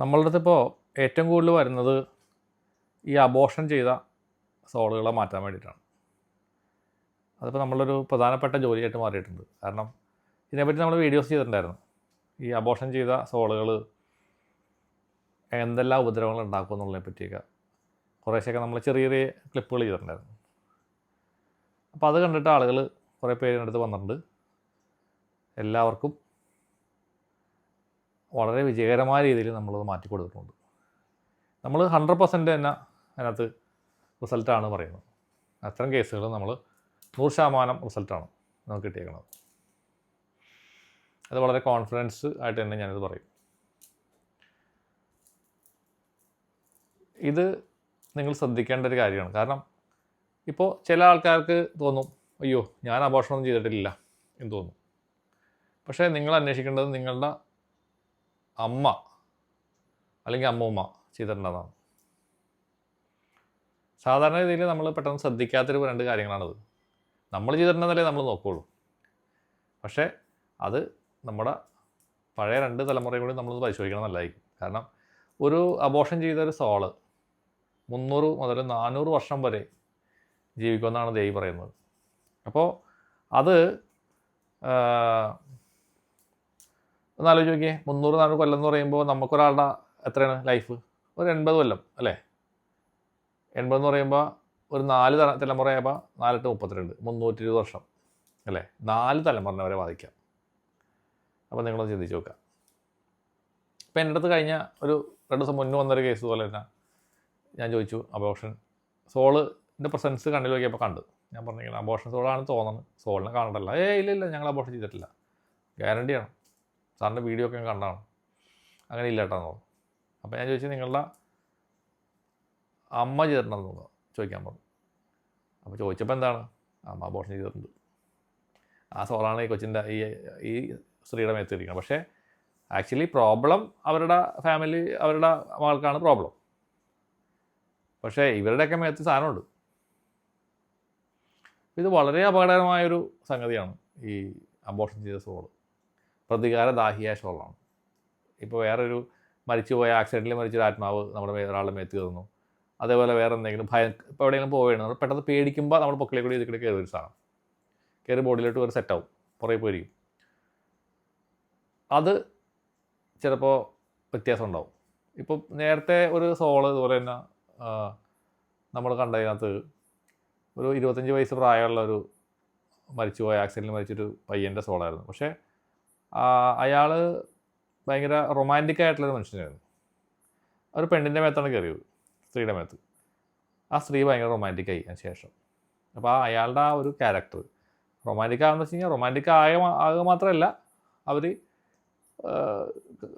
നമ്മളുടെ അടുത്ത് ഇപ്പോൾ ഏറ്റവും കൂടുതൽ വരുന്നത് ഈ അബോഷൻ ചെയ്ത സോളുകളെ മാറ്റാൻ വേണ്ടിയിട്ടാണ്. അതിപ്പോൾ നമ്മളൊരു പ്രധാനപ്പെട്ട ജോലിയായിട്ട് മാറിയിട്ടുണ്ട്. കാരണം ഇതിനെപ്പറ്റി നമ്മൾ വീഡിയോസ് ചെയ്തിട്ടുണ്ടായിരുന്നു. ഈ അബോഷൻ ചെയ്ത സോളുകൾ എന്തെല്ലാം ഉപദ്രവങ്ങൾ ഉണ്ടാക്കും എന്നുള്ളതിനെ പറ്റിയൊക്കെ. കുറേശ്ശൊക്കെ നമ്മൾ ചെറിയ ചെറിയ ക്ലിപ്പുകൾ ചെയ്തിട്ടുണ്ടായിരുന്നു. അപ്പോൾ അത് കണ്ടിട്ട് ആളുകൾ കുറേ പേര് അടുത്ത് വന്നിട്ടുണ്ട്. എല്ലാവർക്കും വളരെ വിജയകരമായ രീതിയിൽ നമ്മളത് മാറ്റി കൊടുത്തിട്ടുണ്ട്. നമ്മൾ ഹൺഡ്രഡ് പെർസെന്റ് തന്നെ അതിനകത്ത് റിസൾട്ടാണ് പറയുന്നത്. അത്തരം കേസുകൾ നമ്മൾ നൂറ് ശതമാനം റിസൾട്ടാണ് നമുക്ക് കിട്ടിയേക്കുന്നത് അത് വളരെ കോൺഫിഡൻസ് ആയിട്ട് തന്നെ ഞാനിത് പറയും. ഇത് നിങ്ങൾ ശ്രദ്ധിക്കേണ്ട ഒരു കാര്യമാണ്. കാരണം ഇപ്പോൾ ചില ആൾക്കാർക്ക് തോന്നും അയ്യോ ഞാൻ അപോഷണമൊന്നും ചെയ്തിട്ടില്ല എന്ന് തോന്നും. പക്ഷേ നിങ്ങൾ അന്വേഷിക്കേണ്ടത് നിങ്ങളുടെ അമ്മ. അല്ലെങ്കിൽ അമ്മൂമ്മ ചെയ്തിട്ടുണ്ടെന്നാണ് സാധാരണ രീതിയിൽ നമ്മൾ പെട്ടെന്ന് ശ്രദ്ധിക്കാത്തൊരു രണ്ട് കാര്യങ്ങളാണത്. നമ്മൾ ചെയ്തിട്ടുണ്ടെന്നല്ലേ നമ്മൾ നോക്കുകയുള്ളൂ പക്ഷേ അത് നമ്മുടെ പഴയ രണ്ട് തലമുറയും കൂടി നമ്മളത് പരിശോധിക്കണം നല്ലതായിരിക്കും. കാരണം ഒരു അബോഷൻ ചെയ്ത ഒരു സോൾ മുന്നൂറ് മുതൽ നാനൂറ് വർഷം വരെ ജീവിക്കുമെന്നാണ് ദേവി പറയുന്നത്. അപ്പോൾ അത് ഒന്ന് ആലോചിച്ച് നോക്കിയേ മുന്നൂറ് നാനൂറ് കൊല്ലം എന്ന് പറയുമ്പോൾ നമുക്കൊരാളുടെ എത്രയാണ് ലൈഫ് ഒരു എൺപത് കൊല്ലം അല്ലേ? എൺപത് എന്ന് പറയുമ്പോൾ ഒരു നാല് തല തലമുറയാകുമ്പോൾ നാലെട്ട് മുപ്പത്തിരണ്ട് മുന്നൂറ്റി ഇരുപത് വർഷം അല്ലേ? നാല് തലമുറനെ വരെ ബാധിക്കാം. അപ്പോൾ നിങ്ങളൊന്ന് ചിന്തിച്ച് നോക്കുക. ഇപ്പം എന്റെ അടുത്ത് കഴിഞ്ഞ ഒരു രണ്ട് ദിവസം മുന്നേ വന്നൊരു കേസ് പോലെ തന്നെ. ഞാൻ ചോദിച്ചു അബോഷൻ സോളിന്റെ പ്രസൻസ് കണ്ണിൽ നോക്കിയപ്പോൾ കണ്ടു. ഞാൻ പറഞ്ഞിങ്ങനെ അബോഷൻ സോളാണ് തോന്നുന്നത് സോളിനെ കാണണ്ടല്ല. ഏ ഇല്ല ഇല്ല ഞങ്ങൾ അബോഷൻ ചെയ്തിട്ടില്ല. ഗ്യാരണ്ടിയാണ് സാറിന്റെ വീഡിയോ ഒക്കെ കണ്ടാണ്. അങ്ങനെ ഇല്ല കേട്ടോ അപ്പോൾ ഞാൻ ചോദിച്ചു നിങ്ങളുടെ അമ്മ ചെയ്തിട്ടുണ്ടെന്ന് തോന്നുന്നു ചോദിക്കാൻ പറഞ്ഞു. അപ്പോൾ ചോദിച്ചപ്പോൾ എന്താണ്? അമ്മ അബോർഷൻ ചെയ്തിട്ടുണ്ട്. ആ സോളാണ് ഈ കൊച്ചിന്റെ ഈ ഈ സ്ത്രീയുടെ മേത്തിരിക്കുന്നത് പക്ഷേ ആക്ച്വലി പ്രോബ്ലം അവരുടെ ഫാമിലി അവരുടെ മകൾക്കാണ് പ്രോബ്ലം പക്ഷേ ഇവരുടെയൊക്കെ മേത്ത് സാധനമുണ്ട്. ഇത് വളരെ അപകടകരമായൊരു സംഗതിയാണ് ഈ അബോർഷൻ ചെയ്ത സോൾ പ്രതികാരദാഹിയായ സോളാണ് ഇപ്പോൾ വേറൊരു മരിച്ചുപോയ ആക്സിഡന്റിൽ മരിച്ചൊരു ആത്മാവ് നമ്മുടെ ഒരാളുടെ മേത്ത് കയറുന്നു. അതേപോലെ വേറെ എന്തെങ്കിലും ഭയം ഇപ്പോൾ എവിടെയെങ്കിലും പോവുകയാണ്. നമ്മൾ പെട്ടെന്ന് പേടിക്കുമ്പോൾ നമ്മൾ പൊക്കിലെ കൂടി ഇതിൽ കയറി ഒരു സാധനം. കയറി ബോഡിയിലോട്ട് ഒരു സെറ്റാവും പുറകെ പോയിരിക്കും. അത് ചിലപ്പോൾ വ്യത്യാസം ഉണ്ടാവും. ഇപ്പോൾ നേരത്തെ ഒരു സോൾ ഇതുപോലെ തന്നെ നമ്മൾ കണ്ടതിനകത്ത് ഒരു ഇരുപത്തഞ്ച് വയസ്സ് പ്രായമുള്ള ഒരു മരിച്ചുപോയ ആക്സിഡന്റിൽ മരിച്ചൊരു പയ്യന്റെ സോളായിരുന്നു. പക്ഷേ അയാൾ ഭയങ്കര റൊമാന്റിക് ആയിട്ടുള്ളൊരു മനുഷ്യനായിരുന്നു. ഒരു പെണ്ണിന്റെ മേത്താണ് കയറിയത് സ്ത്രീയുടെ മേത്ത്. ആ സ്ത്രീ ഭയങ്കര റൊമാന്റിക് ആയി അതിന് ശേഷം. അപ്പോൾ ആ അയാളുടെ ആ ഒരു ക്യാരക്ടർ റൊമാന്റിക് ആകുന്ന വെച്ച് കഴിഞ്ഞാൽ റൊമാന്റിക് ആയ ആകുക മാത്രമല്ല അവർ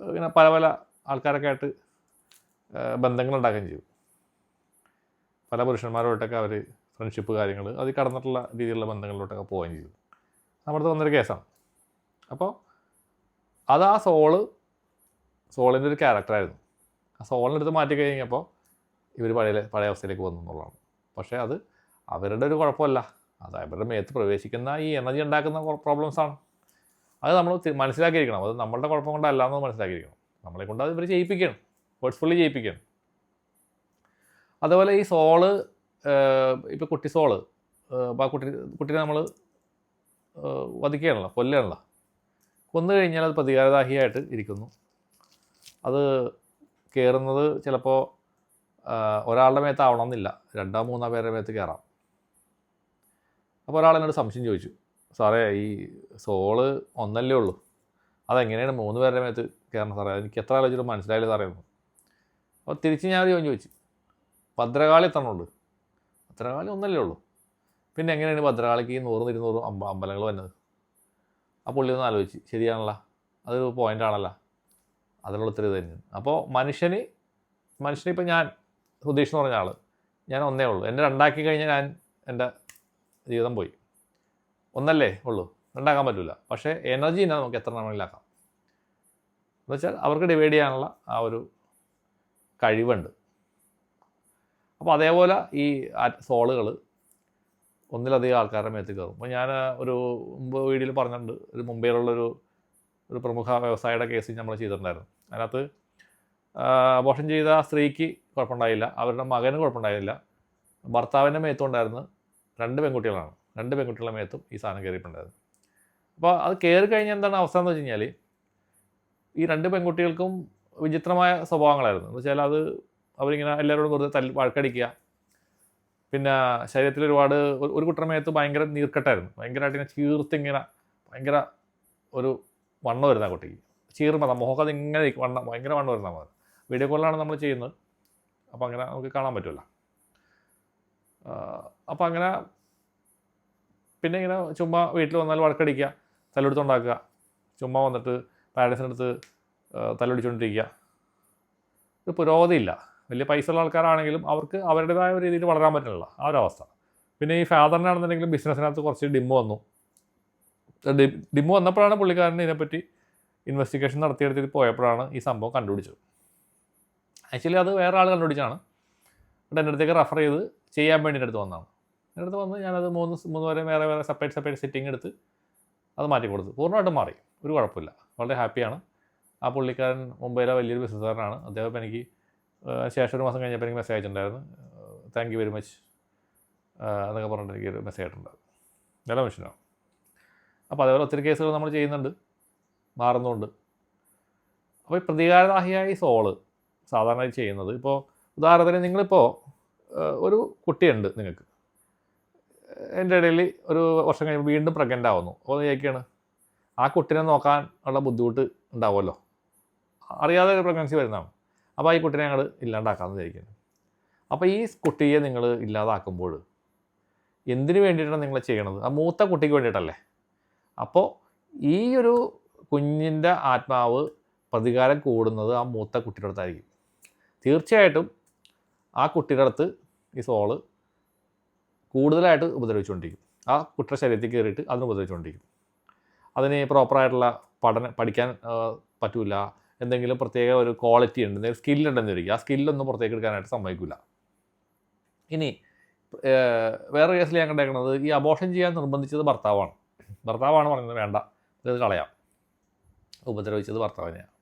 ഇങ്ങനെ പല പല ആൾക്കാരൊക്കെ ആയിട്ട് ബന്ധങ്ങൾ ഉണ്ടാക്കുകയും ചെയ്തു പല പുരുഷന്മാരോട്ടൊക്കെ അവർ ഫ്രണ്ട്ഷിപ്പ് കാര്യങ്ങൾ അത് കടന്നിട്ടുള്ള രീതിയിലുള്ള ബന്ധങ്ങളിലോട്ടൊക്കെ പോവുകയും ചെയ്തു നമ്മുടെ വന്നൊരു കേസാണ് അപ്പോൾ അത് ആ സോൾ സോളിന്റെ ഒരു ക്യാരക്ടറായിരുന്നു ആ സോളിന്റെ അടുത്ത് മാറ്റി കഴിഞ്ഞപ്പോൾ ഇവർ പഴയ പഴയ അവസ്ഥയിലേക്ക് വന്നു എന്നുള്ളതാണ്. പക്ഷേ അത് അവരുടെ ഒരു കുഴപ്പമല്ല. അത് അവരുടെ മേത്ത് പ്രവേശിക്കുന്ന ഈ എനർജി ഉണ്ടാക്കുന്ന പ്രോബ്ലംസാണ് അത് നമ്മൾ മനസ്സിലാക്കിയിരിക്കണം. അത് നമ്മളുടെ കുഴപ്പം കൊണ്ടല്ല എന്ന് മനസ്സിലാക്കിയിരിക്കണം. നമ്മളെ കൊണ്ട് അത് ഇവർ ചെയ്യിപ്പിക്കണം ഫോഴ്സ്ഫുള്ളി ചെയ്യിപ്പിക്കണം അതുപോലെ ഈ സോൾ ഇപ്പോൾ കുട്ടി സോൾ അപ്പോൾ ആ കുട്ടി കുട്ടീനെ നമ്മൾ വധിക്കുകയാണല്ലോ കൊല്ലുകയാണല്ലോ. കൊന്നു കഴിഞ്ഞാൽ അത് പ്രതികാരദാഹിയായിട്ട് ഇരിക്കുന്നു. അത് കയറുന്നത് ചിലപ്പോൾ ഒരാളുടെ മേത്ത് ആവണമെന്നില്ല. രണ്ടോ മൂന്നോ പേരുടെ മേത്ത് കയറാം അപ്പോൾ ഒരാൾ എന്നോട് സംശയം ചോദിച്ചു. സാറേ ഈ സോൾ ഒന്നല്ലേ ഉള്ളൂ? അതെങ്ങനെയാണ് മൂന്ന് പേരുടെ മേത്ത് കയറണം സാറേ? എനിക്ക് എത്ര ആലോചിച്ചിട്ട് മനസ്സിലായില്ല സാറേ അപ്പോൾ തിരിച്ച് ഞാൻ ഒരു ചോദിച്ചു ചോദിച്ചു. ഭദ്രകാളി ഉണ്ട്? ഭദ്രകാളി ഒന്നല്ലേ ഉള്ളൂ. പിന്നെ എങ്ങനെയാണ് ഭദ്രകാളിക്ക് നൂറും ഇരുന്നൂറും അമ്പ അമ്പലങ്ങൾ വന്നത്? ആ പുള്ളി ഒന്ന് ആലോചിച്ച്. ശരിയാണല്ലോ. അതൊരു പോയിന്റ് ആണല്ലോ. അതിനുള്ള ഉത്തരവ് തന്നെയാണ് അപ്പോൾ മനുഷ്യന് മനുഷ്യനിപ്പോൾ ഞാൻ സുധീഷ് എന്ന് പറഞ്ഞ ആൾ ഞാൻ ഒന്നേ ഉള്ളൂ. എന്നെ രണ്ടാക്കി കഴിഞ്ഞാൽ ഞാൻ എന്റെ ജീവിതം പോയി. ഒന്നല്ലേ ഉള്ളൂ. രണ്ടാക്കാൻ പറ്റില്ല പക്ഷേ എനർജി തന്നെ നമുക്ക് എത്ര വേണമെങ്കിലാക്കാം എന്ന് വെച്ചാൽ അവർക്ക് ഡിവൈഡ് ചെയ്യാനുള്ള ആ ഒരു കഴിവുണ്ട്. അപ്പോൾ അതേപോലെ ഈ സോളുകൾ ഒന്നിലധികം ആൾക്കാരുടെ മേത്ത് കയറും. അപ്പോൾ ഞാൻ ഒരു മുമ്പ് വീഡിയോയിൽ പറഞ്ഞിട്ടുണ്ട്. ഒരു മുംബൈയിലുള്ളൊരു ഒരു പ്രമുഖ വ്യവസായിയുടെ കേസ് നമ്മൾ ചെയ്തിട്ടുണ്ടായിരുന്നു. അതിനകത്ത് അബോഷൻ ചെയ്ത സ്ത്രീക്ക് കുഴപ്പമുണ്ടായില്ല. അവരുടെ മകന് കുഴപ്പമുണ്ടായില്ല. ഭർത്താവിന്റെ മേത്തും ഉണ്ടായിരുന്നു. രണ്ട് പെൺകുട്ടികളാണ്. രണ്ട് പെൺകുട്ടികളുടെ മേത്തും ഈ സാധനം കയറിയിട്ടുണ്ടായിരുന്നു. അപ്പോൾ അത് കയറി കഴിഞ്ഞാൽ എന്താണ് അവസ്ഥ എന്ന് വെച്ച് കഴിഞ്ഞാൽ ഈ രണ്ട് പെൺകുട്ടികൾക്കും വിചിത്രമായ സ്വഭാവങ്ങളായിരുന്നു. എന്ന് വെച്ചാൽ അത് അവരിങ്ങനെ എല്ലാവരോടും വെറുതെ തല്ലി വഴക്കടിക്കുക പിന്നെ ശരീരത്തിൽ ഒരുപാട് ഒരു- മേത്ത് ഭയങ്കര നീർക്കെട്ടായിരുന്നു. ഭയങ്കരമായിട്ട് ഇങ്ങനെ ചീർത്തിങ്ങനെ ഭയങ്കര ഒരു വണ്ണം വരുന്ന കുട്ടിക്ക്. ചീർമത മുഖം ഇങ്ങനെ വണ്ണം ഭയങ്കര വണ്ണം വരുന്ന മതി വീഡിയോ കോളിലാണ് നമ്മൾ ചെയ്യുന്നത്. അപ്പോൾ അങ്ങനെ നമുക്ക് കാണാൻ പറ്റില്ല അപ്പോൾ അങ്ങനെ പിന്നെ ഇങ്ങനെ ചുമ്മാ വീട്ടിൽ വന്നാൽ വഴക്കടിക്കുക തല്ലെടുത്തുണ്ടാക്കുക ചുമ്മാ വന്നിട്ട് പാരൻസിനടുത്ത് തല്ലൊടിച്ചുകൊണ്ടിരിക്കുക ഇത് പുരോഗതിയില്ല. വലിയ പൈസ ഉള്ള ആൾക്കാരാണെങ്കിലും അവർക്ക് അവരുടേതായ രീതിയിൽ വളരാൻ പറ്റുന്നില്ല. ആ ഒരു അവസ്ഥ. പിന്നെ ഈ ഫാദറിനാണെന്നുണ്ടെങ്കിലും ബിസിനസ്സിനകത്ത് കുറച്ച് ഡിമ്മ് വന്നു. ഡിമ്മ വന്നപ്പോഴാണ് പുള്ളിക്കാരൻ ഇതിനെപ്പറ്റി ഇൻവെസ്റ്റിഗേഷൻ നടത്തിയെടുത്തിട്ട് പോയപ്പോഴാണ് ഈ സംഭവം കണ്ടുപിടിച്ചത്. ആക്ച്വലി അത് വേറെ ആൾ കണ്ടുപിടിച്ചാണ് എന്നിട്ട് എന്റെ അടുത്തേക്ക് റെഫർ ചെയ്ത് ചെയ്യാൻ വേണ്ടി അടുത്ത് വന്നതാണ്. എന്റെ അടുത്ത് വന്ന് ഞാനത് മൂന്ന് മൂന്ന് വരെ വേറെ വേറെ സെപ്പറേറ്റ് സെപ്പറേറ്റ് സിറ്റിംഗ് എടുത്ത് അത് മാറ്റി കൊടുത്തു. പൂർണമായിട്ടും മാറി. ഒരു കുഴപ്പമില്ല. വളരെ ഹാപ്പിയാണ് ആ പുള്ളിക്കാരൻ മുംബൈയിലെ വലിയൊരു ബിസിനസ്സുകാരനാണ് അദ്ദേഹം എനിക്ക് ശേഷം ഒരു മാസം കഴിഞ്ഞപ്പോൾ എനിക്ക് മെസ്സേജ് അയച്ചിട്ടുണ്ടായിരുന്നു. താങ്ക് യു വെരി മച്ച് എന്നൊക്കെ പറഞ്ഞിട്ട് എനിക്ക് ഒരു മെസ്സേജ് ആയിട്ടുണ്ടായിരുന്നു നല്ല മനുഷ്യനാണ് അപ്പോൾ അതേപോലെ ഒത്തിരി കേസുകൾ നമ്മൾ ചെയ്യുന്നുണ്ട്. മാറുന്നുണ്ട്. അപ്പോൾ ഈ പ്രതികാരദാഹിയായി സോൾ സാധാരണ ചെയ്യുന്നത് ഇപ്പോൾ ഉദാഹരണത്തിന് നിങ്ങളിപ്പോൾ ഒരു കുട്ടിയുണ്ട് നിങ്ങൾക്ക് എന്റെ ഇടയിൽ ഒരു വർഷം കഴിയുമ്പോൾ വീണ്ടും പ്രഗ്നന്റ് ആവുന്നു. അപ്പോൾ ചോദിക്കുകയാണ് ആ കുട്ടീനെ നോക്കാൻ ഉള്ള ബുദ്ധിമുട്ട് ഉണ്ടാവുമല്ലോ. അറിയാതെ ഒരു പ്രഗ്നൻസി വരുന്നതാണ്. അപ്പോൾ ഈ കുട്ടീനെ ഞങ്ങൾ ഇല്ലാണ്ടാക്കാമെന്ന് വിചാരിക്കുന്നു. അപ്പോൾ ഈ കുട്ടിയെ നിങ്ങൾ ഇല്ലാതാക്കുമ്പോൾ എന്തിനു വേണ്ടിയിട്ടാണ് നിങ്ങൾ ചെയ്യണത്? ആ മൂത്ത കുട്ടിക്ക് വേണ്ടിയിട്ടല്ലേ? അപ്പോൾ ഈ ഒരു കുഞ്ഞിന്റെ ആത്മാവ് പ്രതികാരം കൂടുന്നത് ആ മൂത്ത കുട്ടിയുടെ അടുത്തായിരിക്കും. തീർച്ചയായിട്ടും ആ കുട്ടിയുടെ അടുത്ത് ഈ സോൾ കൂടുതലായിട്ട് ഉപദ്രവിച്ചുകൊണ്ടിരിക്കും. ആ കുട്ടിയുടെ ശരീരത്തിൽ കയറിയിട്ട് അതിന് ഉപദ്രവിച്ചുകൊണ്ടിരിക്കും. അതിന് പ്രോപ്പറായിട്ടുള്ള പഠന പഠിക്കാൻ പറ്റില്ല പറ്റൂല. എന്തെങ്കിലും പ്രത്യേക ഒരു ക്വാളിറ്റി ഉണ്ട് എന്തെങ്കിലും സ്കില്ലുണ്ടെന്ന് ഇരിക്കും ആ സ്കില്ലൊന്നും പുറത്തേക്ക് എടുക്കാനായിട്ട് സമ്മതിക്കില്ല ഇനി വേറെ കേസിൽ ഞാൻ കണ്ടേക്കുന്നത് ഈ അബോഷൻ ചെയ്യാൻ നിർബന്ധിച്ചത് ഭർത്താവാണ്. ഭർത്താവാണ് പറയുന്നത് വേണ്ട. ഇത് കളയാം. ഉപദ്രവിച്ചത് ഭർത്താവിനെയാണ്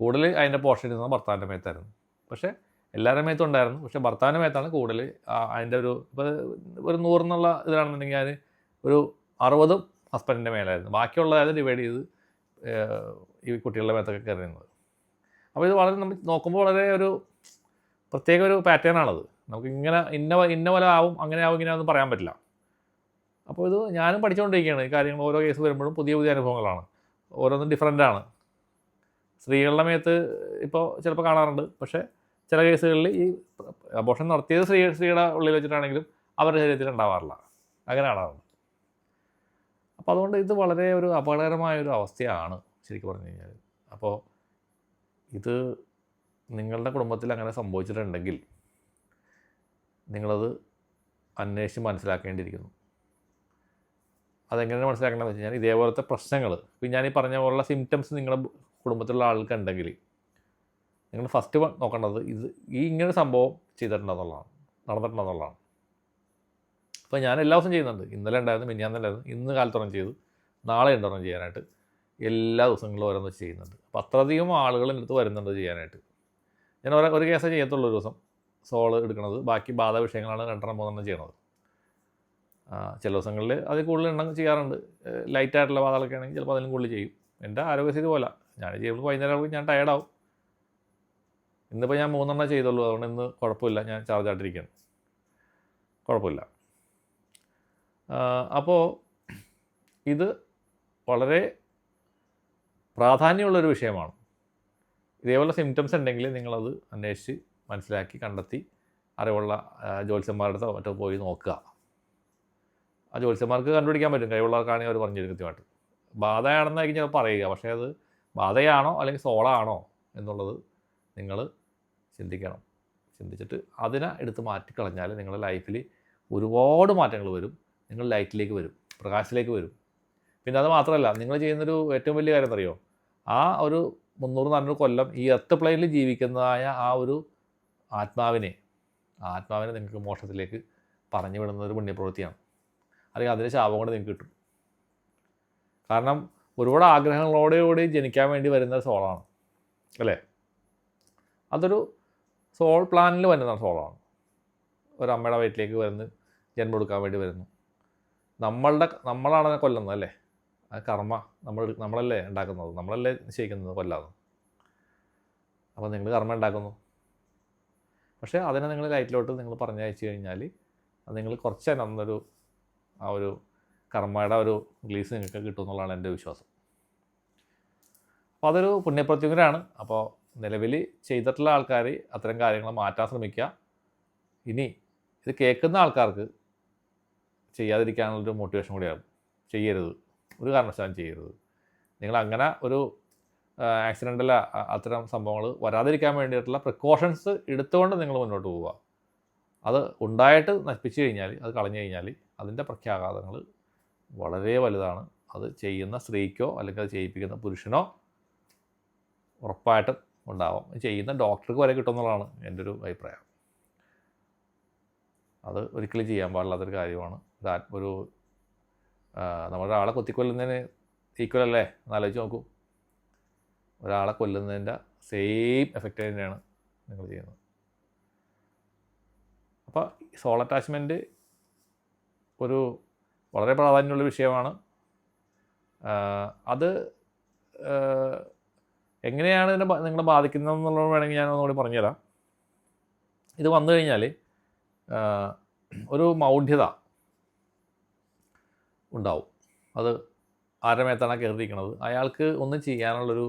കൂടുതൽ അതിന്റെ പോഷൻ ഇരുന്നത് ഭർത്താവിന്റെ മേത്തായിരുന്നു. പക്ഷേ എല്ലാവരുടെ മേത്തും ഉണ്ടായിരുന്നു. പക്ഷേ ഭർത്താവിന്റെ മേത്താണ് കൂടുതൽ അതിന്റെ ഒരു ഇപ്പോൾ ഒരു നൂറെന്നുള്ള ഇതിലാണെന്നുണ്ടെങ്കിൽ അതിന് ഒരു അറുപതും ഹസ്ബൻഡിന്റെ മേലായിരുന്നു. ബാക്കിയുള്ളതായത് ഡിവൈഡ് ചെയ്ത് ഈ കുട്ടികളുടെ മേത്തൊക്കെ കയറുന്നത് അപ്പോൾ ഇത് വളരെ നമ്മൾ നോക്കുമ്പോൾ വളരെ ഒരു പ്രത്യേക ഒരു പാറ്റേൺ ആണത്. നമുക്ക് ഇങ്ങനെ ഇന്ന ഇന്ന പോലെ ആവും അങ്ങനെ ആവും ഇങ്ങനെ ഒന്നും പറയാൻ പറ്റില്ല. അപ്പോൾ ഇത് ഞാനും പഠിച്ചുകൊണ്ടിരിക്കുകയാണ് ഈ കാര്യങ്ങൾ ഓരോ കേസ് വരുമ്പോഴും പുതിയ പുതിയ അനുഭവങ്ങളാണ്. ഓരോന്നും ഡിഫറെന്റ് ആണ്. സ്ത്രീകളുടെ മേത്ത് ഇപ്പോൾ ചിലപ്പോൾ കാണാറുണ്ട്. പക്ഷേ ചില കേസുകളിൽ ഈ അബോഷൻ നടത്തിയത് സ്ത്രീ സ്ത്രീയുടെ ഉള്ളിൽ വെച്ചിട്ടാണെങ്കിലും അവരുടെ ശരീരത്തിൽ ഉണ്ടാവാറില്ല. അങ്ങനെ കാണാറുണ്ട്. അപ്പോൾ അതുകൊണ്ട് ഇത് വളരെ ഒരു അപകടകരമായ ഒരു അവസ്ഥയാണ്. ശരിക്കും പറഞ്ഞു കഴിഞ്ഞാൽ അപ്പോൾ ഇത് നിങ്ങളുടെ കുടുംബത്തിൽ അങ്ങനെ സംഭവിച്ചിട്ടുണ്ടെങ്കിൽ നിങ്ങളത് അന്വേഷിച്ച് മനസ്സിലാക്കേണ്ടിയിരിക്കുന്നു. അതെങ്ങനെയാണ് മനസ്സിലാക്കേണ്ടതെന്ന് വെച്ച് കഴിഞ്ഞാൽ ഇതേപോലത്തെ പ്രശ്നങ്ങൾ ഇപ്പം ഞാൻ ഈ പറഞ്ഞ പോലുള്ള സിംറ്റംസ് നിങ്ങളുടെ കുടുംബത്തിലുള്ള ആൾക്ക് ഉണ്ടെങ്കിൽ നിങ്ങൾ ഫസ്റ്റ് നോക്കേണ്ടത് ഇത് ഈ ഇങ്ങനെ സംഭവം ചെയ്തിട്ടുണ്ടെന്നുള്ളതാണ് നടന്നിട്ടുണ്ടെന്നുള്ളതാണ്. അപ്പോൾ ഞാൻ എല്ലാ ദിവസവും ചെയ്യുന്നുണ്ട്. ഇന്നലെ ഉണ്ടായിരുന്നു മിനിയാന്നുണ്ടായിരുന്നു ഇന്ന് കാലത്തോളം ചെയ്തു. നാളെ ഉണ്ടോണം ചെയ്യാനായിട്ട്. എല്ലാ ദിവസങ്ങളും ഓരോന്ന് ചെയ്യുന്നുണ്ട്. അപ്പോൾ അത്രയധികം ആളുകൾ എന്റെ അടുത്ത് വരുന്നുണ്ട് ചെയ്യാനായിട്ട്. ഞാൻ ഒരു ഒരു കേസേ ചെയ്യത്തുള്ളൂ ഒരു ദിവസം. സോൾ എടുക്കുന്നത് ബാക്കി ബാധ വിഷയങ്ങളാണ് രണ്ടെണ്ണം മൂന്നെണ്ണം ചെയ്യണത്. ചില ദിവസങ്ങളിൽ അതിൽ കൂടുതൽ എണ്ണം ചെയ്യാറുണ്ട്. ലൈറ്റായിട്ടുള്ള ബാധകളൊക്കെ ആണെങ്കിൽ ചിലപ്പോൾ അതിലും കൂടുതൽ ചെയ്യും. എന്റെ ആരോഗ്യസ്ഥിതി പോലെ ഞാൻ ചെയ്യുമ്പോൾ വൈകുന്നേരം ഞാൻ ടയർഡാവും ഇന്നിപ്പോൾ ഞാൻ മൂന്നെണ്ണം ചെയ്തുള്ളൂ. അതുകൊണ്ട് ഇന്ന് കുഴപ്പമില്ല. ഞാൻ ചാർജ് ആയിട്ടിരിക്കുകയാണ്. കുഴപ്പമില്ല. അപ്പോൾ ഇത് വളരെ പ്രാധാന്യമുള്ളൊരു വിഷയമാണ്. ഇതേപോലെ സിംറ്റംസ് ഉണ്ടെങ്കിൽ നിങ്ങളത് അന്വേഷിച്ച് മനസ്സിലാക്കി കണ്ടെത്തി അറിവുള്ള ജോത്സ്യന്മാരുടെ അടുത്തോ മറ്റോ പോയി നോക്കുക. ആ ജ്യോത്സ്യന്മാർക്ക് കണ്ടുപിടിക്കാൻ പറ്റും. കഴിവുള്ളവർക്കാണെങ്കിൽ അവർ പറഞ്ഞു കൃത്യമായിട്ട്. ബാധയാണെന്നായിരിക്കും ചിലപ്പോൾ പറയുക. പക്ഷേ അത് ബാധയാണോ അല്ലെങ്കിൽ സോളാണോ എന്നുള്ളത് നിങ്ങൾ ചിന്തിക്കണം. ചിന്തിച്ചിട്ട് അതിനെ എടുത്ത് മാറ്റിക്കളഞ്ഞാൽ നിങ്ങളുടെ ലൈഫിൽ ഒരുപാട് മാറ്റങ്ങൾ വരും. നിങ്ങൾ ലൈറ്റിലേക്ക് വരും. പ്രകാശത്തിലേക്ക് വരും. പിന്നെ അത് മാത്രമല്ല നിങ്ങൾ ചെയ്യുന്നൊരു ഏറ്റവും വലിയ കാര്യം അറിയോ ആ ഒരു മുന്നൂറ് നാനൂറ് കൊല്ലം ഈ എർത്ത് പ്ലെയിനിൽ ജീവിക്കുന്നതായ ആ ഒരു ആത്മാവിനെ ആത്മാവിനെ നിങ്ങൾക്ക് മോക്ഷത്തിലേക്ക് പറഞ്ഞു വിടുന്ന ഒരു പുണ്യപ്രവൃത്തിയാണ്. അല്ലെങ്കിൽ അതിന്റെ ശാപം കൊണ്ട് നിങ്ങൾക്ക് കിട്ടും. കാരണം ഒരുപാട് ആഗ്രഹങ്ങളോടുകൂടി ജനിക്കാൻ വേണ്ടി വരുന്ന സോളാണ്. അല്ലേ? അതൊരു സോൾ പ്ലാനിൽ വരുന്ന സോളാണ്. ഒരു അമ്മയുടെ വയറ്റിലേക്ക് വരുന്നു ജന്മം കൊടുക്കാൻ വേണ്ടി വരുന്നു. നമ്മളുടെ നമ്മളാണ് കൊല്ലുന്നത് അല്ലേ? ആ കർമ്മ നമ്മൾ നമ്മളല്ലേ ഉണ്ടാക്കുന്നത്? നമ്മളല്ലേ നിശ്ചയിക്കുന്നത് കൊല്ലാതെ? അപ്പോൾ നിങ്ങൾ കർമ്മ ഉണ്ടാക്കുന്നു. പക്ഷേ അതിനെ നിങ്ങൾ ലൈറ്റിലോട്ട് നിങ്ങൾ പറഞ്ഞയച്ചു കഴിഞ്ഞാൽ അത് നിങ്ങൾ കുറച്ച് അന്നൊരു ആ ഒരു കർമ്മയുടെ ഒരു ഗ്ലീസ് നിങ്ങൾക്ക് കിട്ടും എന്നുള്ളതാണ് എന്റെ വിശ്വാസം. അപ്പോൾ അതൊരു പുണ്യപ്രത്യുഗ്രഹമാണ്. അപ്പോൾ നിലവിൽ ചെയ്തിട്ടുള്ള ആൾക്കാർ അത്തരം കാര്യങ്ങൾ മാറ്റാൻ ശ്രമിക്കുക. ഇനി ഇത് കേൾക്കുന്ന ആൾക്കാർക്ക് ചെയ്യാതിരിക്കാനുള്ളൊരു മോട്ടിവേഷൻ കൂടിയാണ്. ചെയ്യരുത്. ഒരു കാരണവശാലും ചെയ്യരുത്. നിങ്ങൾ അങ്ങനെ ഒരു ആക്സിഡന്റല്ല അത്തരം സംഭവങ്ങൾ വരാതിരിക്കാൻ വേണ്ടിയിട്ടുള്ള പ്രിക്കോഷൻസ് എടുത്തുകൊണ്ട് നിങ്ങൾ മുന്നോട്ട് പോവുക. അത് ഉണ്ടായിട്ട് നശിപ്പിച്ചു കഴിഞ്ഞാൽ അത് കളഞ്ഞു കഴിഞ്ഞാൽ അതിന്റെ പ്രത്യാഘാതങ്ങൾ വളരെ വലുതാണ്. അത് ചെയ്യുന്ന സ്ത്രീക്കോ അല്ലെങ്കിൽ അത് ചെയ്യിപ്പിക്കുന്ന പുരുഷനോ ഉറപ്പായിട്ടും ഉണ്ടാവാം. ചെയ്യുന്ന ഡോക്ടർക്ക് വരെ കിട്ടുമെന്നുള്ളതാണ് എന്റെ ഒരു അഭിപ്രായം. അത് ഒരിക്കലും ചെയ്യാൻ പാടില്ലാത്തൊരു കാര്യമാണ്. ഒരു ആത്മ ആളെ കൊത്തിക്കൊല്ലുന്നതിന് ഈക്വൽ അല്ലേ? എന്നാലോചിച്ച് നോക്കൂ. ഒരാളെ കൊല്ലുന്നതിന്റെ സെയിം എഫക്റ്റ് തന്നെയാണ് നിങ്ങൾ ചെയ്യുന്നത്. അപ്പോൾ സോൾ അറ്റാച്ച്മെന്റ് ഒരു വളരെ പ്രാധാന്യമുള്ള വിഷയമാണ്. അത് എങ്ങനെയാണ് ഇതിനെ നിങ്ങളെ ബാധിക്കുന്നത് എന്നുള്ളത് വേണമെങ്കിൽ ഞാൻ ഒന്നുകൂടി പറഞ്ഞുതരാം. ഇത് വന്നു കഴിഞ്ഞാൽ ഒരു മൗഢ്യത ഉണ്ടാവും. അത് ആരുടെ മേത്താണ് കയറിയിരിക്കുന്നത് അയാൾക്ക് ഒന്നും ചെയ്യാനുള്ളൊരു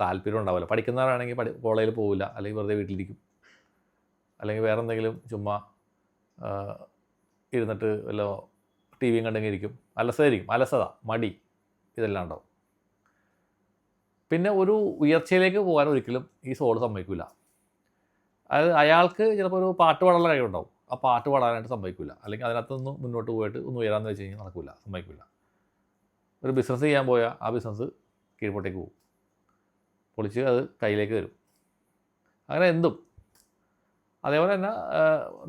താല്പര്യം ഉണ്ടാവില്ല. പഠിക്കുന്നവരാണെങ്കിൽ പഠി കോളേജിൽ പോവില്ല. അല്ലെങ്കിൽ വെറുതെ വീട്ടിലിരിക്കും. അല്ലെങ്കിൽ വേറെ എന്തെങ്കിലും ചുമ്മാ ഇരുന്നിട്ട് വല്ല ടി വിയും കണ്ടെങ്കിൽ ഇരിക്കും അലസതായിരിക്കും. അലസത മടി ഇതെല്ലാം ഉണ്ടാവും. പിന്നെ ഒരു ഉയർച്ചയിലേക്ക് പോകാൻ ഒരിക്കലും ഈ സോൾ സമ്മതിക്കില്ല അതായത് അയാൾക്ക് ചിലപ്പോൾ ഒരു പാട്ട് പാടാനുള്ള കഴിവുണ്ടാവും. ആ പാട്ട് പാടാനായിട്ട് സമ്മതിക്കില്ല അല്ലെങ്കിൽ അതിനകത്തുനിന്ന് മുന്നോട്ട് പോയിട്ട് ഒന്ന് ഉയരാന്ന് വെച്ച് കഴിഞ്ഞാൽ നടക്കില്ല സംഭവിക്കില്ല ഒരു ബിസിനസ് ചെയ്യാൻ പോയാൽ ആ ബിസിനസ് കീഴ്പോട്ടേക്ക് പോകും. പൊളിച്ച് അത് കയ്യിലേക്ക് വരും അങ്ങനെ എന്തും. അതേപോലെ തന്നെ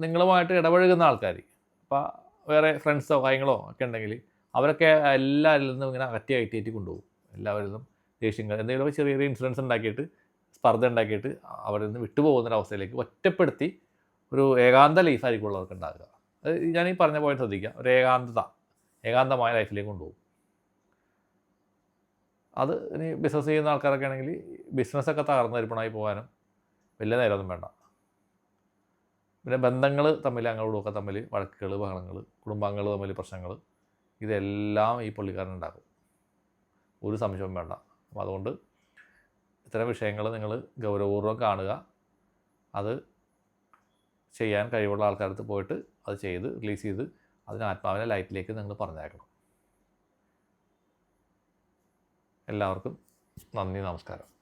നിങ്ങളുമായിട്ട് ഇടപഴകുന്ന ആൾക്കാർ അപ്പോൾ വേറെ ഫ്രണ്ട്സോ കാര്യങ്ങളോ ഒക്കെ ഉണ്ടെങ്കിൽ അവരൊക്കെ എല്ലാവരിൽ നിന്നും ഇങ്ങനെ അകറ്റി അകറ്റിയേറ്റ് കൊണ്ടുപോകും. എല്ലാവരിൽ നിന്നും ദേഷ്യങ്ങൾ എന്തെങ്കിലുമൊക്കെ ചെറിയ ചെറിയ ഇൻസിഡൻസ് ഉണ്ടാക്കിയിട്ട് സ്പർദ്ധ ഉണ്ടാക്കിയിട്ട് അവരിൽ നിന്ന് വിട്ടുപോകുന്നൊരവസ്ഥയിലേക്ക് ഒറ്റപ്പെടുത്തി ഒരു ഏകാന്ത ലൈഫായിരിക്കും ഉള്ളവർക്ക് ഉണ്ടാകുക അത് ഞാൻ ഈ പറഞ്ഞ പോലെ ശ്രദ്ധിക്കുക. ഒരു ഏകാന്തത ഏകാന്തമായ ലൈഫിലേക്ക് കൊണ്ടുപോകും. അത് ഇനി ബിസിനസ് ചെയ്യുന്ന ആൾക്കാരൊക്കെ ആണെങ്കിൽ ബിസിനസ്സൊക്കെ തകർന്ന് തരിപ്പണമായി പോകാനും വലിയ നേരമൊന്നും വേണ്ട. പിന്നെ ബന്ധങ്ങൾ തമ്മിൽ അങ്ങോട്ടുമൊക്കെ തമ്മിൽ വഴക്കുകൾ ബഹളങ്ങൾ കുടുംബാംഗങ്ങൾ തമ്മിൽ പ്രശ്നങ്ങൾ ഇതെല്ലാം ഈ പുള്ളിക്കാരനുണ്ടാക്കും ഒരു സംശയവും വേണ്ട. അപ്പോൾ അതുകൊണ്ട് ഇത്തരം വിഷയങ്ങൾ നിങ്ങൾ ഗൗരവപൂർവം കാണുക. അത് ചെയ്യാൻ കഴിവുള്ള ആൾക്കാരടുത്ത് പോയിട്ട് അത് ചെയ്ത് റിലീസ് ചെയ്ത് അതിന് ആത്മാവിനെ ലൈറ്റിലേക്ക് നിങ്ങൾ പറഞ്ഞേക്കണം എല്ലാവർക്കും നന്ദി നമസ്കാരം.